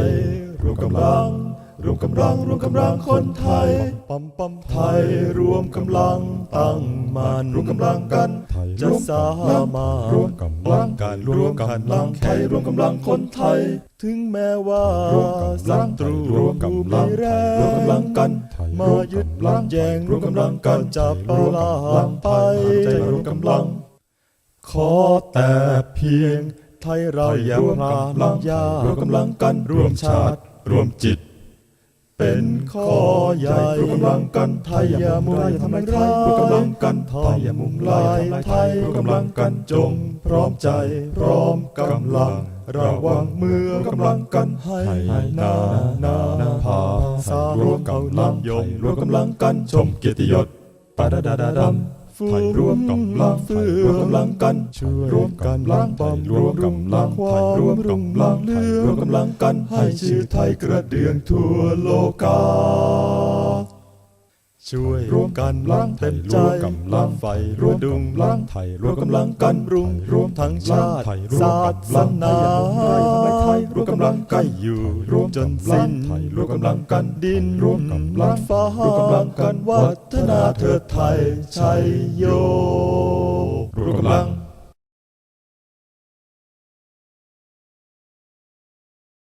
ยรวมกำลัง รวมกำลัง รวมกำลังคนไทยปั๊มปั๊มไทยรวมกำลังตั้งมันรวมกำลังกันไทยจะสามารถรวมกำลังกันรวมกำลังไทยรวมกำลังคนไทย ถึงแม้ว่ารวมกำลัศังตรูรวมกำลังไม่แรรวมกำลังกัน มายึดลังแยงรวมกำลังกันจับปลาไปใจรวมกำลัง ขอแต่เพียง ไทยเราอย่ารวมพรากำลังยารวกำลังกันรวมชาติรวมจิต เป็นข้อใหญ่รวมกำลังกันไทยอย่ามุ่งไล่ทำลายไทยรวมกำลังกันไทยอย่ามุ่งลายไทยรวมกำลังกันจง พร้อมใจพร้อมกำลังระวังเมื่อกำลังกันให้นานาพาสารวมกำลังยงรวมกำลังกันชมเกียรติยศปาดาดาดาดำ ไทยรวมกำลังเฟื่อรวมกำลังกันช่วยรวมกำลังบำรวมกำลังความรวมกำลังเรืองรวมกำลังกันให้ชื่อไทยกระเดืองทั่วโลกา ช่วยรวมกันลังเต็มใจรวมกำลังไฟรวมดุงลังไทยรวมกำลังกันรุงรวมทั้งชาติไทยรวมศาสนาไทยรวมกำลังใกล้อยู่รวมจนสิ้นไทยรวมกำลังกันดินรวมกำลังฟ้ารวมกำลังกันวัฒนาเถิดไทยชัยโยรวมกำลัง